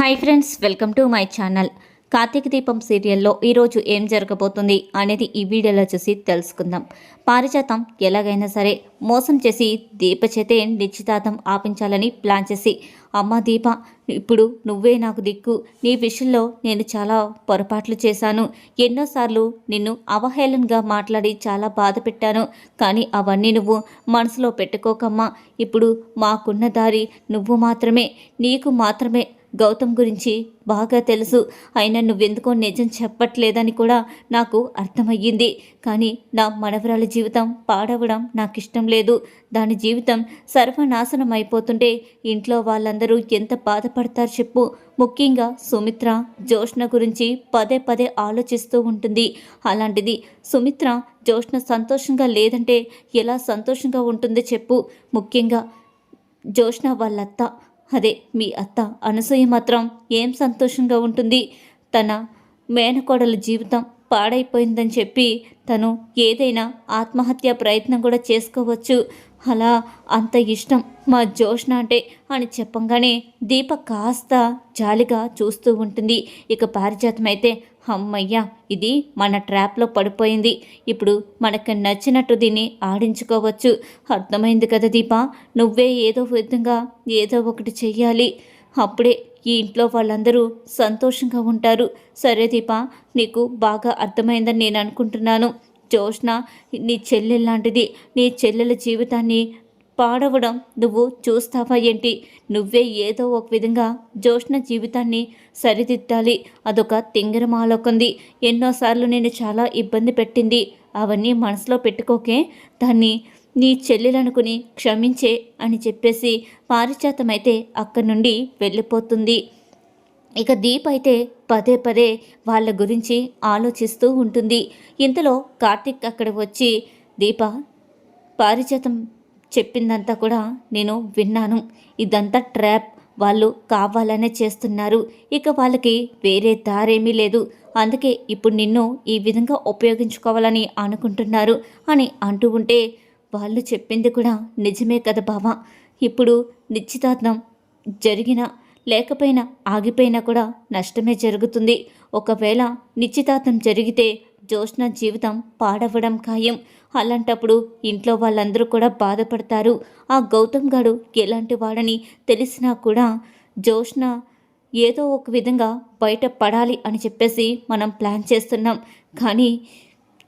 Hi friends welcome to my channel. Karthika Deepam సీరియల్లో ఈరోజు ఏం జరగబోతుంది అనేది ఈ వీడియోలో చూసి తెలుసుకుందాం. పారిజాతం ఎలాగైనా సరే మోసం చేసి దీప చేతే నిశ్చితార్థం ఆపించాలని ప్లాన్ చేసి అమ్మ దీప ఇప్పుడు నువ్వే నాకు దిక్కు. నీ విషయంలో నేను చాలా పొరపాట్లు చేశాను. ఎన్నోసార్లు నిన్ను అవహేళనగా మాట్లాడి చాలా బాధ పెట్టాను. కానీ అవన్నీ నువ్వు మనసులో పెట్టుకోకమ్మా. ఇప్పుడు మాకున్న దారి నువ్వు మాత్రమే నీకు మాత్రమే. గౌతమ్ గురించి బాగా తెలుసు. అయినా నువ్వెందుకో నిజం చెప్పట్లేదని కూడా నాకు అర్థమయ్యింది. కానీ నా మనవరాల జీవితం పాడవడం నాకు ఇష్టం లేదు. దాని జీవితం సర్వనాశనం అయిపోతుంటే ఇంట్లో వాళ్ళందరూ ఎంత బాధపడతారు చెప్పు. ముఖ్యంగా సుమిత్ర జోష్ణ గురించి పదే పదే ఆలోచిస్తూ ఉంటుంది. అలాంటిది సుమిత్ర జోష్ణ సంతోషంగా లేదంటే ఎలా సంతోషంగా ఉంటుందో చెప్పు. ముఖ్యంగా జోష్ణ వాళ్ళత్త అదే మీ అత్త అనసూయ మాత్రం ఏం సంతోషంగా ఉంటుంది? తన మేనకోడల జీవితం పాడైపోయిందని చెప్పి తను ఏదైనా ఆత్మహత్య ప్రయత్నం కూడా చేసుకోవచ్చు. అలా అంత ఇష్టం మా జోష్ణ అంటే అని చెప్పంగానే దీప కాస్త జాలిగా చూస్తూ ఉంటుంది. ఇక పారిజాతం అయితే అమ్మయ్యా ఇది మన ట్రాప్లో పడిపోయింది. ఇప్పుడు మనకు నచ్చినట్టు దీన్ని ఆడించుకోవచ్చు. అర్థమైంది కదా దీపా? నువ్వే ఏదో విధంగా ఏదో ఒకటి చెయ్యాలి. అప్పుడే ఈ ఇంట్లో వాళ్ళందరూ సంతోషంగా ఉంటారు. సరే దీపా నీకు బాగా అర్థమైందని నేను అనుకుంటున్నాను. జోష్న నీ చెల్లెలాంటిది నీ చెల్లెల జీవితాన్ని పాడవడం నువ్వు చూస్తావా ఏంటి? నువ్వే ఏదో ఒక విధంగా జోష్ణ జీవితాన్ని సరిదిద్దాలి. అదొక తింగరమాలోకంది ఎన్నోసార్లు నేను చాలా ఇబ్బంది పెట్టింది. అవన్నీ మనసులో పెట్టుకోకే. దాన్ని నీ చెల్లెలనుకుని క్షమించే అని చెప్పేసి పారిచాతమైతే అక్కడి నుండి వెళ్ళిపోతుంది. ఇక దీప్ అయితే పదే పదే వాళ్ళ గురించి ఆలోచిస్తూ ఉంటుంది. ఇంతలో కార్తిక్ అక్కడ వచ్చి దీప పారిజాతం చెప్పిందంతా కూడా నేను విన్నాను. ఇదంతా ట్రాప్. వాళ్ళు కావాలనే చేస్తున్నారు. ఇక వాళ్ళకి వేరే దారేమీ లేదు. అందుకే ఇప్పుడు నిన్ను ఈ విధంగా ఉపయోగించుకోవాలని అనుకుంటున్నారు అని అంటూ ఉంటే వాళ్ళు చెప్పింది కూడా నిజమే కదా బావ. ఇప్పుడు నిశ్చితార్థం జరిగిన లేకపోయినా ఆగిపోయినా కూడా నష్టమే జరుగుతుంది. ఒకవేళ నిశ్చితార్థం జరిగితే జోష్న జీవితం పాడవడం ఖాయం. అలాంటప్పుడు ఇంట్లో వాళ్ళందరూ కూడా బాధపడతారు. ఆ గౌతమ్ గాడు ఎలాంటి వాడని తెలిసినా కూడా జోష్న ఏదో ఒక విధంగా బయట పడాలి అని చెప్పేసి మనం ప్లాన్ చేస్తున్నాం. కానీ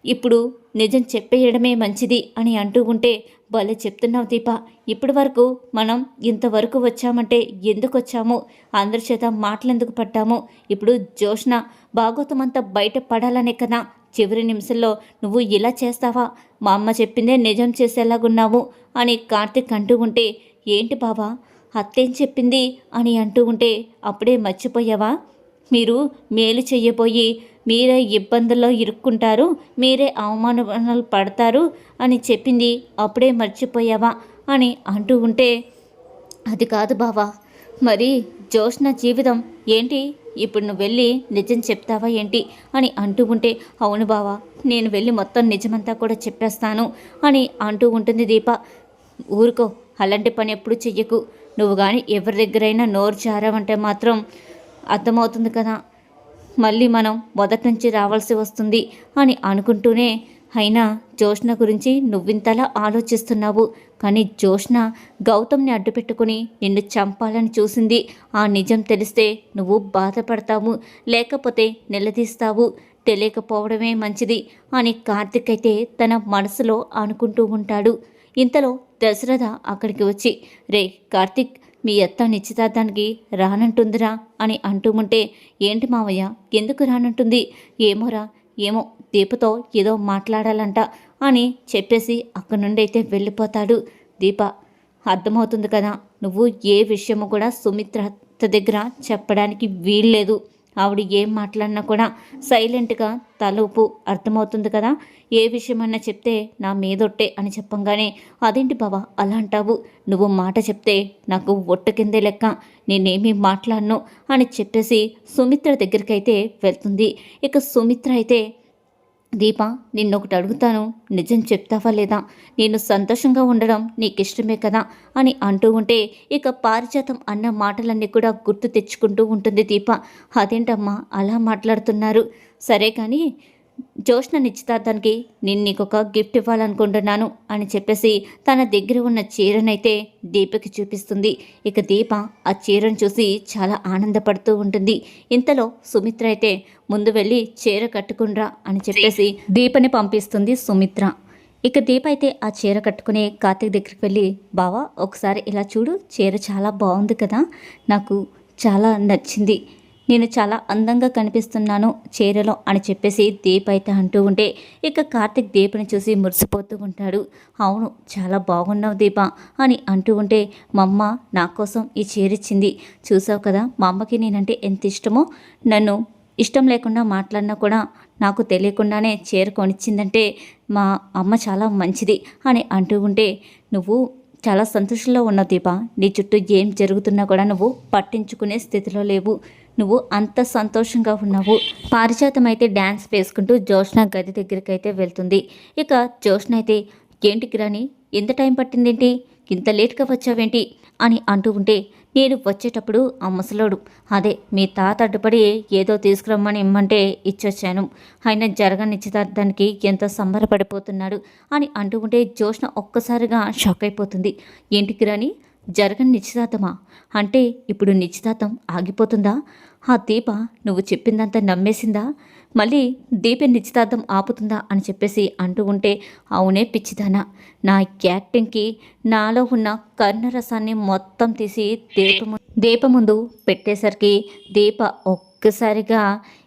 ఇప్పుడు నిజం చెప్పేయడమే మంచిది అని అంటూ ఉంటే భలే చెప్తున్నావు దీప. ఇప్పటి వరకు మనం ఇంతవరకు వచ్చామంటే ఎందుకు వచ్చాము? అందరి చేత మాటలెందుకు పడ్డాము ఇప్పుడు జోష్న భాగవతం అంతా బయట పడాలనే కదా చివరి నిమిషంలో నువ్వు ఇలా చేస్తావా? మా అమ్మ చెప్పిందే నిజం చేసేలాగున్నావు అని కార్తిక్ అంటూ ఉంటే ఏంటి బావా? అత్తేం చెప్పింది? అని అంటూ ఉంటే అప్పుడే మర్చిపోయావా? మీరు మేలు చెయ్యబోయి మీరే ఇబ్బందుల్లో ఇరుక్కుంటారు మీరే అవమానాలు పడతారు అని చెప్పింది అప్పుడే మర్చిపోయావా? అని అంటూ ఉంటే అది కాదు బావా. మరి జోష్న జీవితం ఏంటి? ఇప్పుడు నువ్వు వెళ్ళి నిజం చెప్తావా ఏంటి? అని అంటూ ఉంటే అవును బావా నేను వెళ్ళి మొత్తం నిజమంతా కూడా చెప్పేస్తాను అని అంటూ ఉంటుంది దీప. ఊరుకో అలాంటి పని ఎప్పుడు చెయ్యకు. నువ్వు కానీ ఎవరి దగ్గరైనా నోరు జారావంటే మాత్రం అర్థమవుతుంది కదా. మళ్ళీ మనం మొదటి నుంచి రావాల్సి వస్తుంది అని అనుకుంటూనే అయినా జోష్న గురించి నువ్వింతలా ఆలోచిస్తున్నావు. కానీ జోష్న గౌతమ్ని అడ్డుపెట్టుకుని నిన్ను చంపాలని చూసింది. ఆ నిజం తెలిస్తే నువ్వు బాధపడతావు. లేకపోతే నిలదీస్తావు. తెలియకపోవడమే మంచిది అని కార్తిక్ అయితే తన మనసులో అనుకుంటూ ఉంటాడు. ఇంతలో దశరథ అక్కడికి వచ్చి రే కార్తిక్ మీ అత్త నిశ్చితార్థానికి రానంటుందిరా అని అంటూ ఉంటే ఏంటి మావయ్య? ఎందుకు రానంటుంది? ఏమోరా ఏమో దీపతో ఏదో మాట్లాడాలంట అని చెప్పేసి అక్కడి నుండి అయితే వెళ్ళిపోతాడు దీప. అర్థమవుతుంది కదా నువ్వు ఏ విషయము కూడా సుమిత్ర దగ్గర చెప్పడానికి వీల్లేదు. ఆవిడ ఏం మాట్లాడినా కూడా సైలెంట్గా తలూపు అర్థమవుతుంది కదా. ఏ విషయమన్నా చెప్తే నా మీదొట్టే అని చెప్పంగానే అదేంటి బావా అలా అంటావు? నువ్వు మాట చెప్తే నాకు ఒట్ట కిందే లెక్క. నేనేమీ మాట్లాడను? అని చెప్పేసి సుమిత్ర దగ్గరికి అయితే వెళ్తుంది. ఇక సుమిత్ర అయితే దీప నిన్నొకటి అడుగుతాను. నిజం చెప్తావా లేదా? నేను సంతోషంగా ఉండడం నీకు ఇష్టమే కదా? అని అంటూ ఉంటే ఇక పారిజాతం అన్న మాటలన్నీ కూడా గుర్తు తెచ్చుకుంటూ ఉంటుంది దీప. అదేంటమ్మా? అలా మాట్లాడుతున్నారు. సరే కానీ జోష్న నిశ్చితార్థానికి నేను నీకు ఒక గిఫ్ట్ ఇవ్వాలనుకుంటున్నాను అని చెప్పేసి తన దగ్గర ఉన్న చీరనైతే దీపకి చూపిస్తుంది. ఇక దీప ఆ చీరను చూసి చాలా ఆనందపడుతూ ఉంటుంది. ఇంతలో సుమిత్ర అయితే ముందు వెళ్ళి చీర కట్టుకునిరా అని చెప్పేసి దీపని పంపిస్తుంది సుమిత్ర. ఇక దీప అయితే ఆ చీర కట్టుకునే కార్తీక్ దగ్గరికి వెళ్ళి బావా ఒకసారి ఇలా చూడు చీర చాలా బాగుంది కదా నాకు చాలా నచ్చింది. నేను చాలా అందంగా కనిపిస్తున్నాను చీరలో అని చెప్పేసి దీప్ అయితే అంటూ ఉంటే ఇక కార్తిక్ దీపని చూసి మురిసిపోతూ ఉంటాడు. అవును చాలా బాగున్నావు దీప అని అంటూ ఉంటే మా అమ్మ నా కోసం ఈ చీర ఇచ్చింది. చూసావు కదా మా అమ్మకి నేనంటే ఎంత ఇష్టమో. నన్ను ఇష్టం లేకుండా మాట్లాడినా కూడా నాకు తెలియకుండానే చీర కొనిచ్చిందంటే మా అమ్మ చాలా మంచిది అని అంటూ ఉంటే నువ్వు చాలా సంతోషంలో ఉన్నావు దీప. నీ చుట్టూ ఏం జరుగుతున్నా కూడా నువ్వు పట్టించుకునే స్థితిలో లేవు. నువ్వు అంత సంతోషంగా ఉన్నావు. పారిజాతం అయితే డ్యాన్స్ వేసుకుంటూ జోష్న గది దగ్గరికి అయితే వెళ్తుంది. ఇక జోష్న అయితే ఏంటికి రాని ఎంత టైం పట్టిందేంటి? ఇంత లేట్గా వచ్చావేంటి? అని అంటూ ఉంటే నేను వచ్చేటప్పుడు ఆ ముసలోడు అదే మీ తాత అడ్డుపడి ఏదో తీసుకురమ్మని ఇమ్మంటే ఇచ్చొచ్చాను. ఆయన జరగని నిశ్చితార్థానికి ఎంతో సంబరపడిపోతున్నాడు? అని అంటూ ఉంటే జోష్న ఒక్కసారిగా షాక్ అయిపోతుంది. ఏంటికి రాని జరగని నిశ్చితార్థమా? అంటే ఇప్పుడు నిశ్చితార్థం ఆగిపోతుందా? ఆ దీప నువ్వు చెప్పిందంతా నమ్మేసిందా? మళ్ళీ దీప నిశ్చితార్థం ఆపుతుందా అని చెప్పేసి అంటూ ఉంటే అవునే పిచ్చిదానా. నా యాక్టింగ్కి నాలో ఉన్న కర్ణరసాన్ని మొత్తం తీసి దీపము దీప ముందు పెట్టేసరికి దీప ఒక్కసారిగా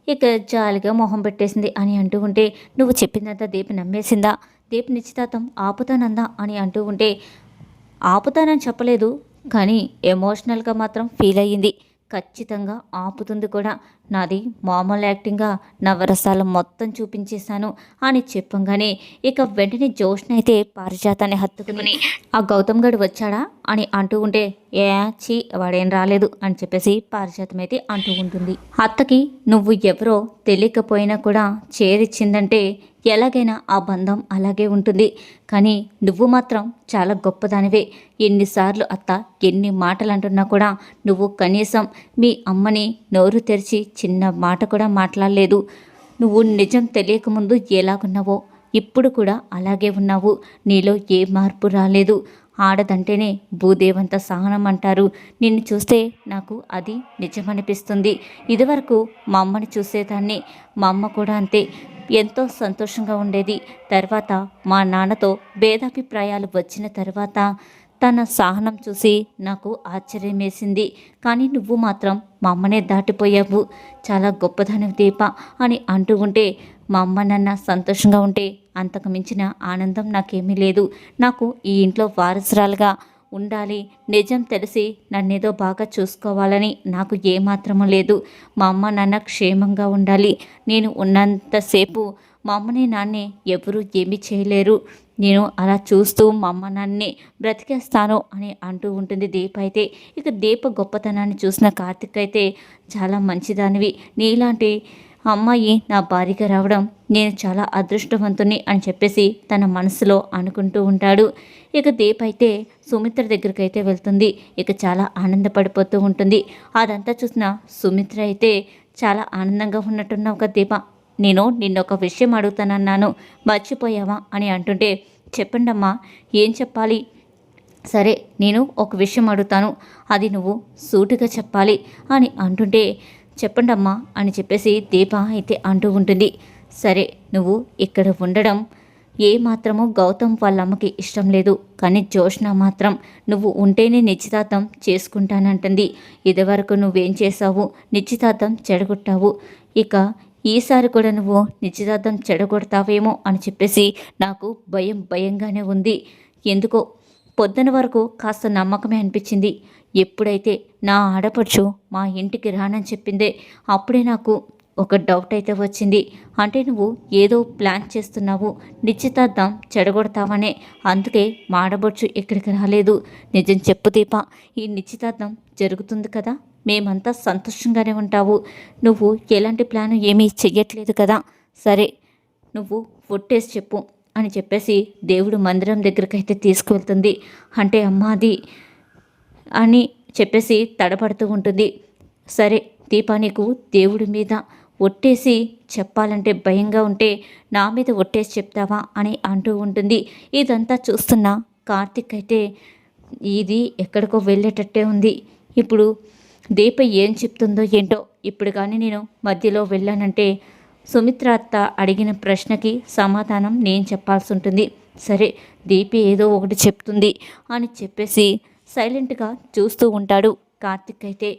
ఇక జాలిగా మొహం పెట్టేసింది అని అంటూ ఉంటే నువ్వు చెప్పిందంతా దీప నమ్మేసిందా? దీప నిశ్చితార్థం ఆపుతానందా అని అంటూ ఉంటే ఆపుతానని చెప్పలేదు కానీ ఎమోషనల్గా మాత్రం ఫీల్ అయ్యింది. ఖచ్చితంగా ఆపుతుంది కూడా. నాది మామూలు యాక్టింగ్గా నవరసాలు మొత్తం చూపించేశాను అని చెప్పంగానే ఇక వెంటనే జోష్న అయితే పారిజాతాన్ని హత్తుకుని. ఆ గౌతమ్ గడు వచ్చాడా? అని అంటూ ఉంటే ఏ చీ వాడేం రాలేదు అని చెప్పేసి పారిజాతం అయితే అంటూ ఉంటుంది. అత్తకి నువ్వు ఎవరో తెలియకపోయినా కూడా చేరిచ్చిందంటే ఎలాగైనా ఆ బంధం అలాగే ఉంటుంది. కానీ నువ్వు మాత్రం చాలా గొప్పదానివే. ఎన్నిసార్లు అత్త ఎన్ని మాటలు అంటున్నా కూడా నువ్వు కనీసం మీ అమ్మని నోరు తెరిచి చిన్న మాట కూడా మాట్లాడలేదు. నువ్వు నిజం తెలియకముందు ఎలాగున్నావో ఇప్పుడు కూడా అలాగే ఉన్నావు. నీలో ఏ మార్పు రాలేదు. ఆడదంటేనే భూదేవంత సహనం అంటారు. నిన్ను చూస్తే నాకు అది నిజమనిపిస్తుంది. ఇదివరకు మా అమ్మని చూసేదాన్ని. మా అమ్మ కూడా అంతే. ఎంతో సంతోషంగా ఉండేది. తర్వాత మా నాన్నతో భేదాభిప్రాయాలు వచ్చిన తర్వాత తన సహనం చూసి నాకు ఆశ్చర్యం వేసింది కానీ నువ్వు మాత్రం మా అమ్మనే దాటిపోయావు. చాలా గొప్పదాని దీప అని అంటూ ఉంటే మా అమ్మ నాన్న సంతోషంగా ఉంటే అంతకు మించిన ఆనందం నాకేమీ లేదు. నాకు ఈ ఇంట్లో వారసురాలుగా ఉండాలి. నిజం తెలిసి నన్నేదో బాగా చూసుకోవాలని నాకు ఏమాత్రము లేదు. మా అమ్మ నాన్న క్షేమంగా ఉండాలి. నేను ఉన్నంతసేపు మా అమ్మని నాన్నే ఎవరూ ఏమీ చేయలేరు. నేను అలా చూస్తూ మా అమ్మ నాన్నే బ్రతికేస్తాను అని అంటూ ఉంటుంది దీప అయితే. ఇక దీప గొప్పతనాన్ని చూసిన కార్తిక్ అయితే చాలా మంచిదానివి. నీలాంటి అమ్మాయి నా భార్యగా రావడం నేను చాలా అదృష్టవంతుని అని చెప్పేసి తన మనసులో అనుకుంటూ ఉంటాడు. ఇక దీప్ అయితే సుమిత్ర దగ్గరికి అయితే వెళ్తుంది. ఇక చాలా ఆనందపడిపోతూ ఉంటుంది. అదంతా చూసిన సుమిత్ర అయితే చాలా ఆనందంగా ఉన్నట్టున్నావు ఒక దీప. నేను నిన్న ఒక విషయం అడుగుతానన్నాను. మర్చిపోయావా అని అంటుంటే చెప్పండమ్మా ఏం చెప్పాలి? సరే నేను ఒక విషయం అడుగుతాను. అది నువ్వు సూటిగా చెప్పాలి అని అంటుంటే చెప్పండమ్మా అని చెప్పేసి దీప అయితే అంటూ ఉంటుంది. సరే నువ్వు ఇక్కడ ఉండడం ఏ మాత్రము గౌతమ్ వాళ్ళ అమ్మకి ఇష్టం లేదు. కానీ జోష్న మాత్రం నువ్వు ఉంటేనే నిశ్చితార్థం చేసుకుంటానంటుంది. ఇదివరకు నువ్వేం చేసావు నిశ్చితార్థం చెడగొట్టావు. ఇక ఈసారి కూడా నువ్వు నిశ్చితార్థం చెడగొడతావేమో అని చెప్పేసి నాకు భయం భయంగానే ఉంది. ఎందుకో పొద్దున వరకు కాస్త నమ్మకమే అనిపించింది. ఎప్పుడైతే నా ఆడపడుచు మా ఇంటికి రానని చెప్పిందే అప్పుడే నాకు ఒక డౌట్ అయితే వచ్చింది. అంటే నువ్వు ఏదో ప్లాన్ చేస్తున్నావు నిశ్చితార్థం చెడగొడతావనే. అందుకే మా ఆడబొచ్చు ఇక్కడికి రాలేదు. నిజం చెప్పు దీప ఈ నిశ్చితార్థం జరుగుతుంది కదా? మేమంతా సంతోషంగానే ఉంటావు. నువ్వు ఎలాంటి ప్లాన్ ఏమీ చెయ్యట్లేదు కదా? సరే నువ్వు ఒట్టేసి చెప్పు అని చెప్పేసి దేవుడు మందిరం దగ్గరకైతే తీసుకువెళ్తుంది. అంటే అమ్మ అది అని చెప్పేసి తడబడుతూ ఉంటుంది. సరే దీపా నీకు దేవుడి మీద ఒట్టేసి చెప్పాలంటే భయంగా ఉంటే నా మీద ఒట్టేసి చెప్తావా అని అంటూ ఉంటుంది. ఇదంతా చూస్తున్న కార్తిక్ అయితే ఇది ఎక్కడికో వెళ్ళేటట్టే ఉంది. ఇప్పుడు దీప ఏం చెప్తుందో ఏంటో ఇప్పుడు కానీ నేను మధ్యలో వెళ్ళానంటే సుమిత్ర అత్త అడిగిన ప్రశ్నకి సమాధానం నేను చెప్పాల్సి ఉంటుంది. సరే దీపి ఏదో ఒకటి చెప్తుంది అని చెప్పేసి సైలెంట్గా చూస్తూ ఉంటాడు. కార్తిక్ అయితే